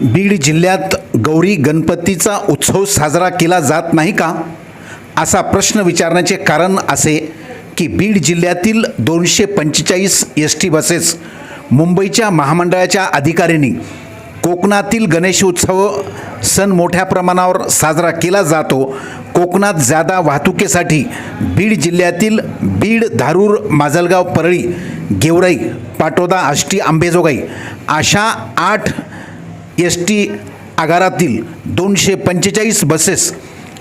बीड जिल्ह्यात गौरी गणपतीचा उत्सव साजरा केला जात नाही का? असा प्रश्न विचारण्याचे कारण असे की बीड जिल्ह्यातील दोनशे पंचेचाळीस एस टी बसेस मुंबईच्या महामंडळाच्या अधिकाऱ्यांनी कोकणातील गणेश उत्सव सण मोठ्या प्रमाणावर साजरा केला जातो. कोकणात ज्यादा वाहतुकीसाठी बीड जिल्ह्यातील बीड धारूर माजलगाव परळी गेवराई पाटोदा आष्टी आंबेजोगाई अशा आठ एस टी आगारातील दोनशे पंचेचाळीस बसेस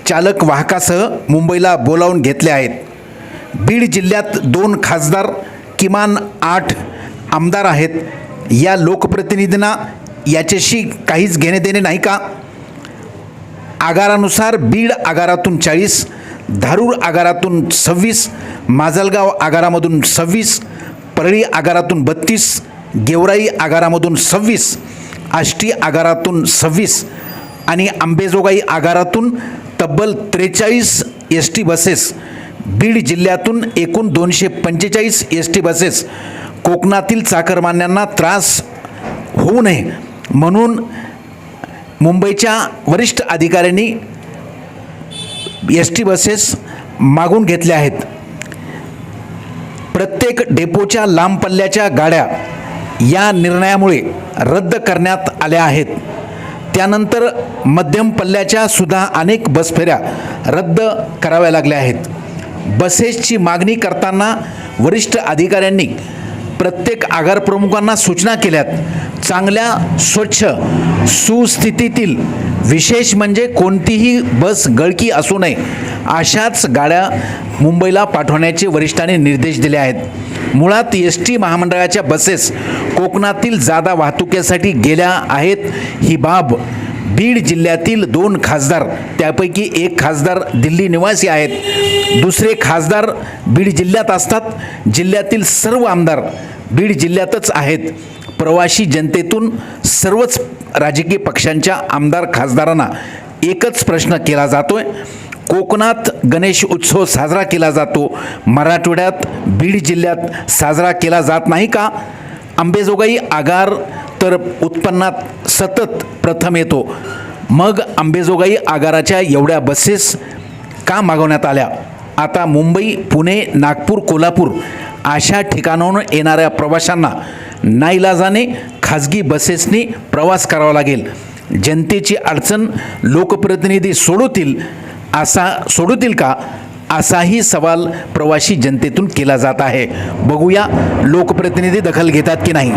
चालक वाहकासह मुंबईला बोलावून घेतले आहेत. बीड जिल्ह्यात दोन खासदार किमान आठ आमदार आहेत. या लोकप्रतिनिधींना याच्याशी काहीच घेणे देणे नाही का? आगारानुसार बीड आगारातून चाळीस धारूर आगारातून सव्वीस माजलगाव आगारामधून सव्वीस परळी आगारातून बत्तीस गेवराई आगारामधून सव्वीस आष्टी आगारातून सव्वीस आणि आंबेजोगाई आगारातून तब्बल त्रेचाळीस एस टी बसेस बीड जिल्ह्यातून एकूण दोनशे पंचेचाळीस एस टी बसेस कोकणातील चाकरमान्यांना त्रास होऊ नये म्हणून मुंबईच्या वरिष्ठ अधिकाऱ्यांनी एस टी बसेस मागून घेतल्या आहेत. प्रत्येक डेपोच्या लांब पल्ल्याच्या गाड्या या निर्णयामुळे रद्द करण्यात आल्या आहेत. त्यानंतर मध्यम पल्ल्याच्या सुद्धा अनेक बसफेऱ्या रद्द कराव्या लागल्या आहेत. बसेसची मागणी करताना वरिष्ठ अधिकाऱ्यांनी प्रत्येक आगार प्रमुखांना सूचना केल्यात. चांगल्या स्वच्छ सुस्थितीतील विशेष म्हणजे कोणतीही बस गळकी असू नये अशाच गाड्या मुंबईला पाठवण्याचे वरिष्ठांनी निर्देश दिले आहेत. मुळात एस टी महामंडळाच्या बसेस कोकणातील जादा वाहतुकीसाठी गेल्या आहेत. ही बाब बीड जिल्ह्यातील दोन खासदार त्यापैकी एक खासदार दिल्ली निवासी आहेत. दुसरे खासदार बीड जिल्ह्यात असतात. जिल्ह्यातील सर्व आमदार बीड जिल्ह्यातच आहेत. प्रवासी जनतेतून सर्वच राजकीय पक्षांच्या आमदार खासदारांना एकच प्रश्न केला जातोय. कोकणात गणेश उत्सव साजरा केला जातो. मराठवाड्यात बीड जिल्ह्यात साजरा केला जात नाही का? आंबेजोगाई आगार तर उत्पन्नात सतत प्रथम येतो. मग आंबेजोगाई आगाराच्या एवढ्या बसेस का मागवण्यात आल्या? आता मुंबई पुणे नागपूर कोल्हापूर अशा ठिकाणाहून येणाऱ्या प्रवाशांना नाईलाजाने खाजगी बसेसनी प्रवास करावा लागेल. जनतेची अडचण लोकप्रतिनिधी सोडवतील. असा सोडवतील का? असाही सवाल प्रवासी जनतेतून केला जात आहे. बघूया लोकप्रतिनिधी दखल घेतात की नाही.